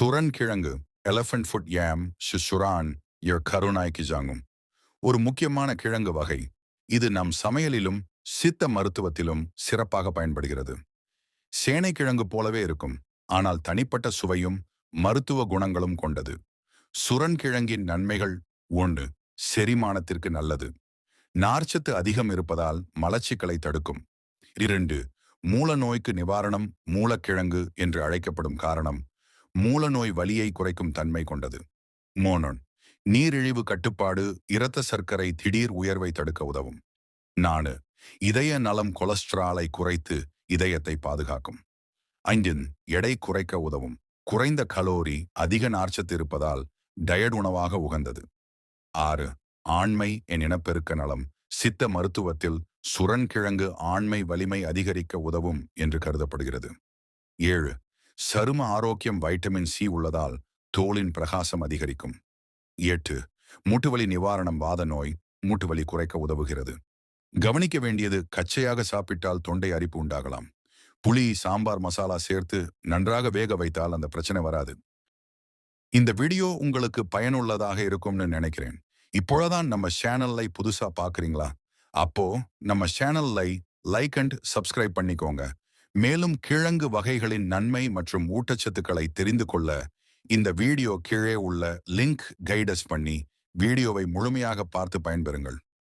சுரன் கிழங்கு elephant food யாம் சுரான் your கருணாய்க்கு ஜாங்கும். ஒரு முக்கியமான கிழங்கு வகை. இது நம் சமையலிலும் சித்த மருத்துவத்திலும் சிறப்பாக பயன்படுகிறது. சேனை கிழங்கு போலவே இருக்கும் ஆனால் தனிப்பட்ட சுவையும் மருத்துவ குணங்களும் கொண்டது. சுரன் கிழங்கின் நன்மைகள் ஒன்று செரிமானத்திற்கு நல்லது. நார்ச்சத்து அதிகம் இருப்பதால் மலச்சிக்கலை தடுக்கும். இரண்டு மூல நோய்க்கு நிவாரணம் மூலக்கிழங்கு என்று அழைக்கப்படும் காரணம் மூல நோய் வலியை குறைக்கும் தன்மை கொண்டது. மோனோன் நீரிழிவு கட்டுப்பாடு இரத்த சர்க்கரை திடீர் உயர்வை தடுக்க உதவும். நானு இதய நலம் கொலஸ்ட்ராலை குறைத்து இதயத்தை பாதுகாக்கும். ஐந்தின் எடை குறைக்க உதவும். குறைந்த கலோரி அதிக நார்ச்சத்து இருப்பதால் டயட் உணவாக உகந்தது. ஆறு ஆண்மை என் இனப்பெருக்க நலம். சித்த மருத்துவத்தில் சுரன் கிழங்கு ஆண்மை வலிமை அதிகரிக்க உதவும் என்று கருதப்படுகிறது. ஏழு சரும ஆரோக்கியம் வைட்டமின் சி உள்ளதால் தோலின் பிரகாசம் அதிகரிக்கும். எட்டு மூட்டுவலி நிவாரணம் வாத நோய் மூட்டுவலி குறைக்க உதவுகிறது. கவனிக்க வேண்டியது கச்சையாக சாப்பிட்டால் தொண்டை அரிப்பு உண்டாகலாம். புளி சாம்பார் மசாலா சேர்த்து நன்றாக வேக வைத்தால் அந்த பிரச்சனை வராது. இந்த வீடியோ உங்களுக்கு பயனுள்ளதாக இருக்கும்னு நினைக்கிறேன். இப்பொழுதான் நம்ம சேனல்லை புதுசா பாக்குறீங்களா அப்போ நம்ம சேனல்லை லைக் அண்ட் சப்ஸ்கிரைப் பண்ணிக்கோங்க. மேலும் கிழங்கு வகைகளின் நன்மை மற்றும் ஊட்டச்சத்துக்களை தெரிந்து கொள்ள இந்த வீடியோ கீழே உள்ள லிங்க் கைடஸ் பண்ணி வீடியோவை முழுமையாக பார்த்து பயன்பெறுங்கள்.